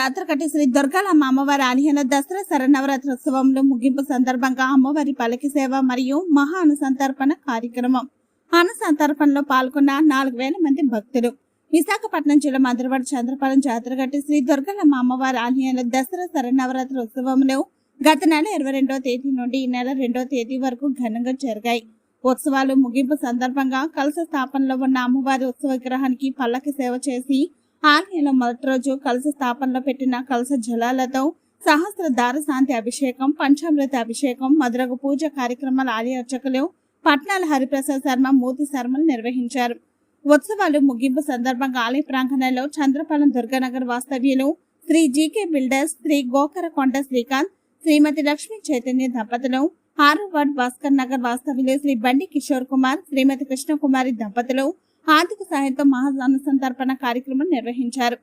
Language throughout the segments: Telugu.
జాతర శ్రీ దుర్గాలమ్మ అమ్మవారి ఆలయంలో దసరా శరన్నవరాత్రోత్సవంలో ముగింపు సందర్భంగా అమ్మవారి పలకి సేవ మరియు మహా అనుసంతర్పణ కార్యక్రమం. అనుసంతర్పణలో పాల్గొన్న నాలుగు వేల మంది భక్తులు. విశాఖపట్నం జిల్లా మధురవాడ చంద్రపాలెం జాతరగట్టి శ్రీ దుర్గలమ్మ అమ్మవారి ఆలయంలో దసరా శరన్నవరాత్రి గత నెల ఇరవై రెండో తేదీ నుండి ఈ నెల రెండో తేదీ వరకు ఘనంగా జరిగాయి. ఉత్సవాలు ముగింపు సందర్భంగా కలశ స్థాపనలో ఉన్న అమ్మవారి ఉత్సవ విగ్రహానికి పల్లకి సేవ చేసి ఆలయంలో మొదటి రోజు కలస స్థాపనలో పెట్టిన కలస జలాలతో సహస్ర దార శాంతి అభిషేకం పంచామృత అభిషేకం మధురగు పూజ కార్యక్రమాల ఆలయ అర్చకులు పట్నాల హరిప్రసాద్ శర్మ మూర్తి శర్మలు నిర్వహించారు. ఉత్సవాలు ముగింపు సందర్భంగా ఆలయ ప్రాంగణంలో చంద్రపాలెం దుర్గానగర్ వాస్తవ్యులు శ్రీ జీకే బిల్డర్స్ శ్రీ గోకరకొండ శ్రీకాంత్ శ్రీమతి లక్ష్మీ చైతన్య దంపతులు ఆరో వార్డ్ భాస్కర్ నగర్ వాస్తవ్యులు శ్రీ బండి కిషోర్ కుమార్ శ్రీమతి కృష్ణకుమారి దంపతులు ఆర్థిక సాయంతో సంతర్పణ కార్యక్రమం నిర్వహించారు.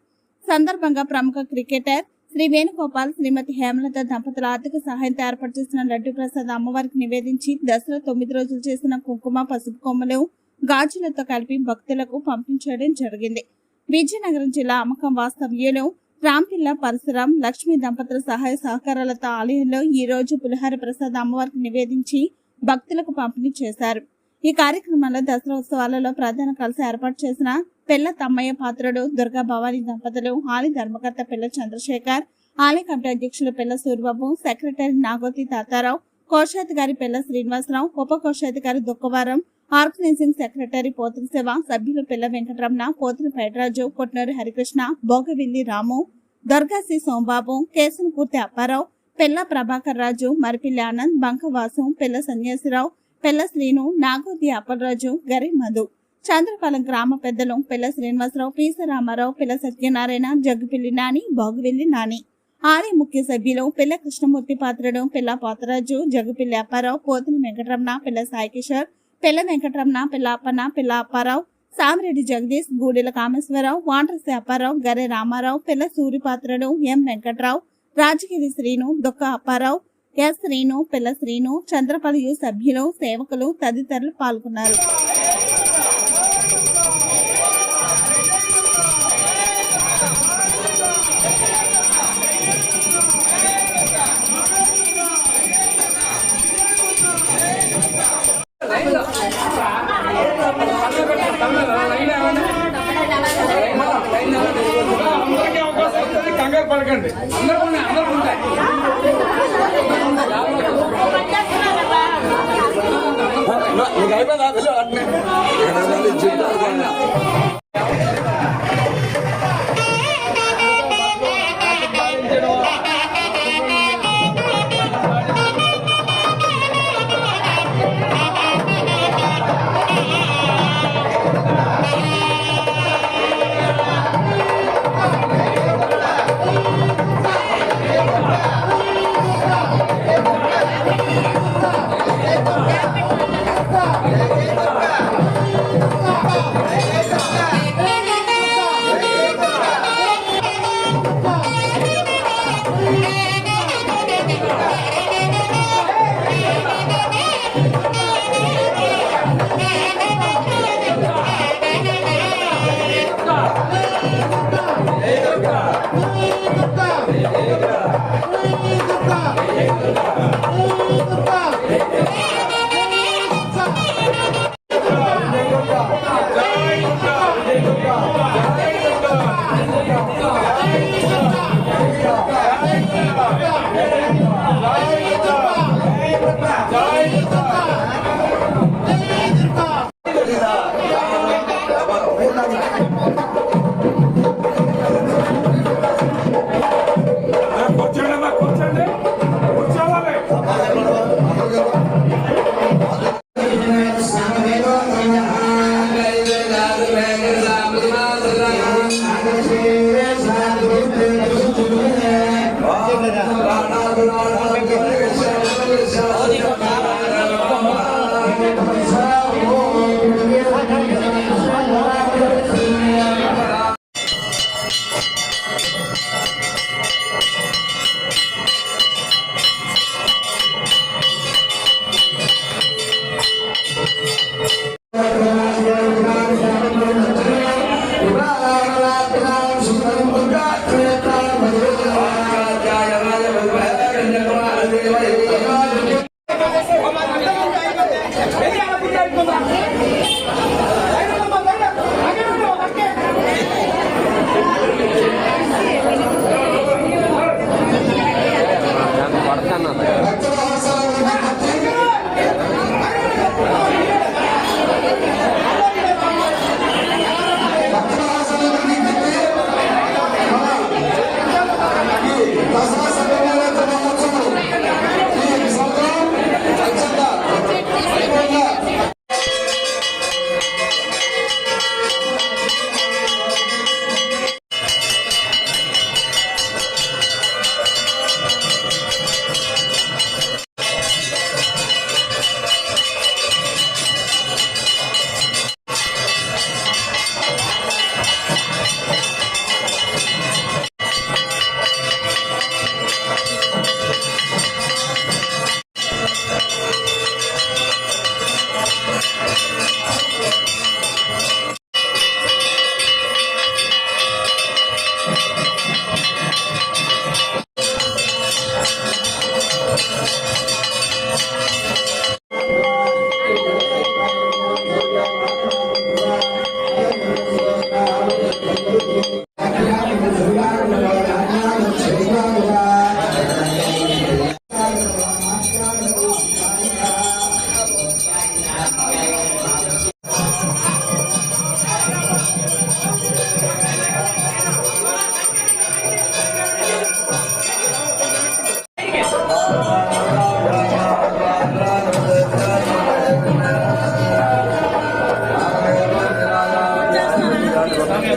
సందర్భంగా ప్రముఖ క్రికెటర్ శ్రీ వేణుగోపాల్ శ్రీమతి హేమలత దంపతుల ఆర్థిక సహాయంతో ఏర్పాటు చేసిన లడ్డు ప్రసాద్ అమ్మవారికి నివేదించి దసరా తొమ్మిది రోజులు చేసిన కుంకుమ పసుపు కొమ్మలు గాజులతో కలిపి భక్తులకు పంపించడం జరిగింది. విజయనగరం జిల్లా అమ్మకం వాస్తవ్యులు రాంపిల్ల పరశురాం లక్ష్మి దంపతుల సహాయ సహకారాలతో ఆలయంలో ఈ రోజు పులిహార ప్రసాద్ అమ్మవారికి నివేదించి భక్తులకు పంపిణీ చేశారు. ఈ కార్యక్రమంలో దసరా ఉత్సవాలలో ప్రధాన కలిసి ఏర్పాటు చేసిన పిల్ల తమ్మయ్య పాత్రుడు దుర్గా భవానీ దంపతులు ఆలయ ధర్మకర్త పిల్ల చంద్రశేఖర్ ఆలయ కమిటీ అధ్యక్షులు పిల్ల సూర్యబాబు సెక్రటరీ నాగోతి తాతారావు కోశాధికారి పిల్ల శ్రీనివాసరావు ఉప కోశాధికారి దుక్కవారం ఆర్గనైజింగ్ సెక్రటరీ పోతుల శివ సభ్యులు పిల్ల వెంకటరమణ పోతుల పేటరాజు కొట్నూరి హరికృష్ణ భోగవిల్లి రాము దర్గాసి సోంబాబు కేసునపూర్తి అప్పారావు పిల్ల ప్రభాకర్ రాజు మరిపిల్లి ఆనంద్ బంకవాసు పిల్ల సన్యాసిరావు పెళ్ళ శ్రీను నాగోది అప్పలరాజు గరి మధు. చంద్రపాలెం గ్రామ పెద్దలు పిల్ల శ్రీనివాసరావు పీస రామారావు పిల్ల సత్యనారాయణ జగ్గుపిల్లి నాని బాగువెల్లి నాని. ఆలయ ముఖ్య సభ్యులు పిల్ల కృష్ణమూర్తి పాత్రుడు పిల్ల పాతరాజు జగ్గుపిల్లి అప్పారావు పోతిని వెంకటరమణ పిల్ల సాయి కిషోర్ పిల్ల వెంకటరమణ పిల్ల అప్పన్న పిల్ల అప్పారావు సామిరెడ్డి జగదీష్ గూడెల కామేశ్వరరావు వాండ్రసి అప్పారావు గరె రామారావు పిల్ల సూరిపాత్రుడు ఎం వెంకట్రావు రాజగిరి శ్రీను దుక్క అప్పారావు ఎస్ శ్రీను పిల్ల శ్రీను చంద్రపల్లి సభ్యులు సేవకులు తదితరులు పాల్గొన్నారు. కంగారు పడకండి. అందరూ আমাদের জন্য Come on.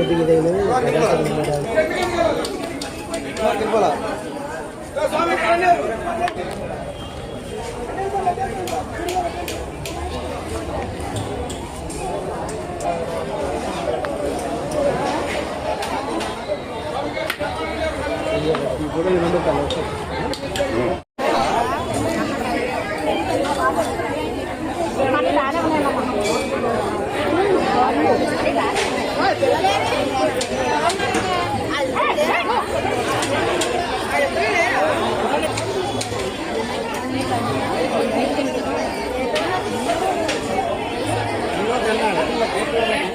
కుదిగిదైన ఇప్పుడు రెండు కలవచ్చు